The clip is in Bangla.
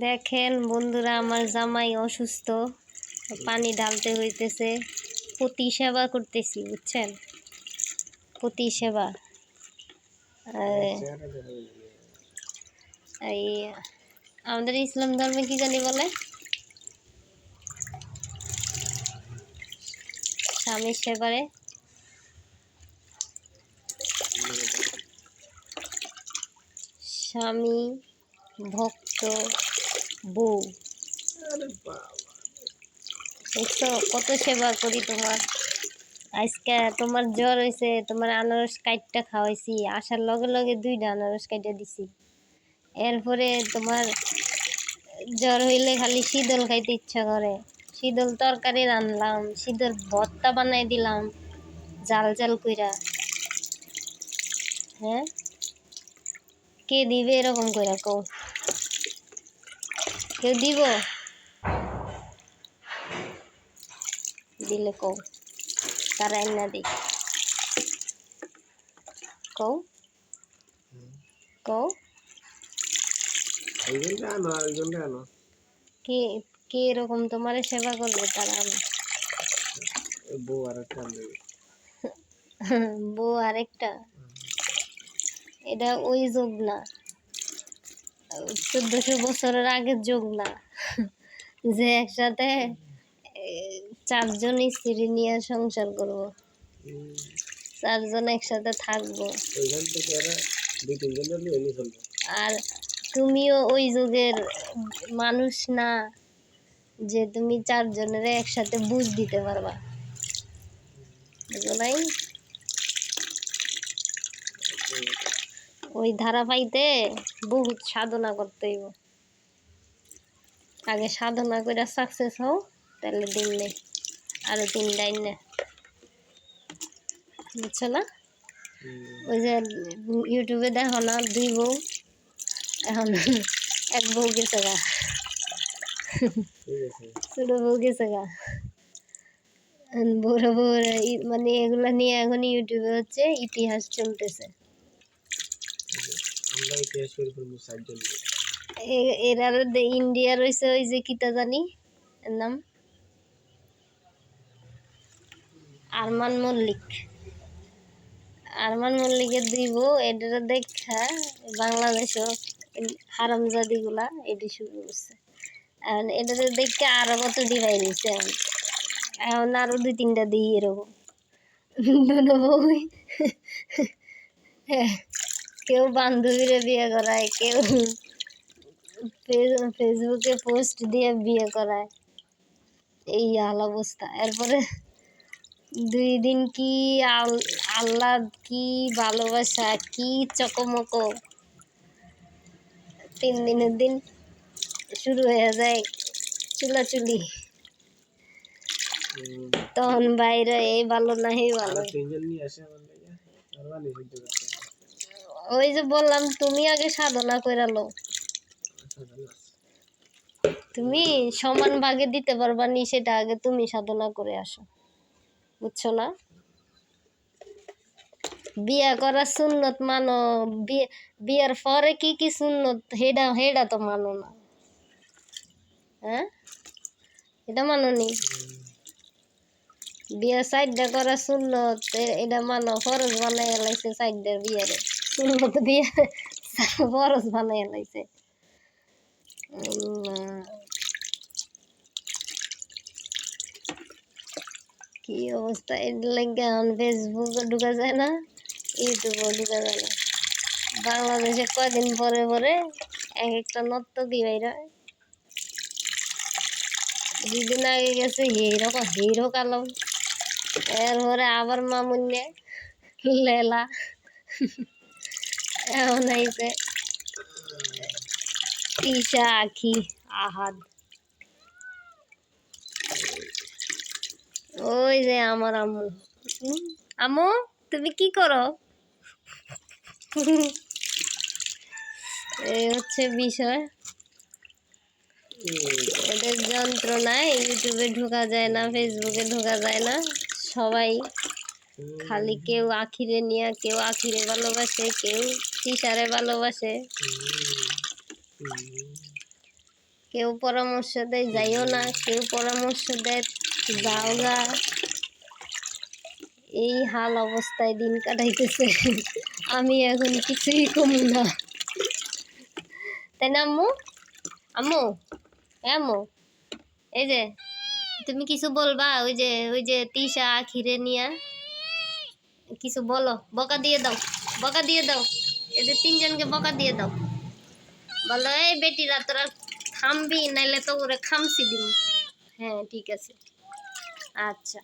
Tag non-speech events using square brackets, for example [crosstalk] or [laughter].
দেখেন বন্ধুরা, আমার জামাই অসুস্থ। পানি ঢালতে হইতেছে। পতি সেবা করতেছি, বুঝছেন? পতি সেবা। এই আমাদের ইসলাম ধর্মে কি জানি বলে? স্বামীর সেবারে। স্বামী ভক্ত বউ। কত সেবা করি তোমার। আজকে তোমার জ্বর হয়েছে তোমার আনারস কাইটটা খাওয়াইছি, আসার লগে লগে দুইটা আনারস কাইটা দিছি। এরপরে তোমার জ্বর হইলে খালি শীতল খাইতে ইচ্ছা করে। শীতল তরকারি রানলাম, শীতল ভর্তা বানাই দিলাম, জাল জাল কইরা। হ্যাঁ? কে দিবে এরকম কইরা কও? কেউ দিব। দিলে কও তারা না দিই কও কও। একজনটা আনো আরেকজনটা আনো। কে কে এরকম তোমার সেবা করবে তারা আমি বউ আর একটা বউ আরেকটা এটা ওই যোগ না। চোদ্দশো বছরের আগের যুগ না। যে একসাথে চারজন স্ত্রী নিয়ে সংসার করব। চারজন একসাথে থাকব। আর তুমিও ওই যুগের মানুষ না যে তুমি চারজনের একসাথে বুঝ দিতে পারবা। বুঝো নাই? ওই ধারা পাইতে বহুত সাধনা করতে হইব। আগে সাধনা করে সাকসেস হও তাহলে দিন নেই আরও তিন লাইন নে। বুঝছ না? ওই যে ইউটিউবে দেখো না দুই বউ এখন এক বউ গেছে গা। ছোট বউ গেছে গা। বড় বউ মানে এগুলা নিয়ে এখন ইউটিউবে হচ্ছে ইতিহাস চলতেছে আমরা ইতিহাস করে ফেলব ষাটজন মিলে। এ- এরা ইন্ডিয়া রয়েছে ওই যে কিতা জানি নাম? আরমান মল্লিক। আরমান মল্লিকের দুই বউ এটা দেখা, বাংলাদেশও হারামজাদি গুলা এটি শুরু করছে। এখন এটা দেখে আরও কত ডিভাইড হয়েছে, এখন আরও দুই তিনটা দিই এরকম। [laughs] বউই কেউ বান্ধবীরা বিয়ে করায়, কেউ ফেসবুকে পোস্ট দিয়ে বিয়ে করায়। এই হাল অবস্থা। এরপরে দুই দিন কি আল- আহ্লাদ, কি ভালোবাসা, কি চকমকো? তিন দিনের দিন শুরু হয়ে যায় চুলাচুলি। তখন বাইরে এই ভালো না এই ভালো। ওই যে বললাম, তুমি আগে সাধনা করে লো ভালো আছে তুমি সমান ভাগে দিতে পারবা নি, সেটা আগে তুমি সাধনা করে আসো। বুঝছ না? বিয়া করা সুন্নত মানো, বিয়ে- বিয়ার পরে কি কি সুন্নত, হেডা হেডা তো মানো না। হ্যাঁ? এটা মানো নি? বিয়া সাইডটা করা সুন্নত এটা মানো, ফরজ বানাই লাইছে সাইডটার বিয়ারে। বিয়া ফরজ বানাই লাইছে কি অবস্থা এর লাগে ফেসবুকে ঢুকা যায় না ইউটিউবেও ঢুকা যায় না বাংলাদেশে কয়দিন পরে পরে এক একটা নর্তকী বাইরা দুদিন আগে গেছে হিরো হিরো কালম এরপরে আবার মামুন্যে লেলা এখন আইছে তিশা, আখি, আহাদ। ওই যে আমার আম্মু। আম্মু, তুমি কি করো? এই হচ্ছে বিষয়। এদের যন্ত্রণায় ইউটিউবে ঢোকা যায় না, ফেসবুকে ঢোকা যায় না। সবাই খালি কেউ আখিরে নিয়ে, কেউ আখিরে ভালোবাসে, কেউ তিসারে ভালোবাসে। কেউ পরামর্শ দেয়, যাইও না। কেউ পরামর্শ দেয়, যাও গা এই হাল অবস্থায় দিন কাটাইতেছে। আমি এখন কিছুই কমু না। তাই না আম্মু? আম্মু? এ আম্মু? এই যে, তুমি কিছু বলবা? ওই যে ওই যে তিশা খিরে নিয়া। কিছু বলো। বকা দিয়ে দাও। বকা দিয়ে দাও। এদের তিনজনকে বকা দিয়ে দাও। বলো, এই বেটিরা তোরা থামবি নাইলে তো ওরে খামসি দিম। হ্যাঁ ঠিক আছে। আচ্ছা।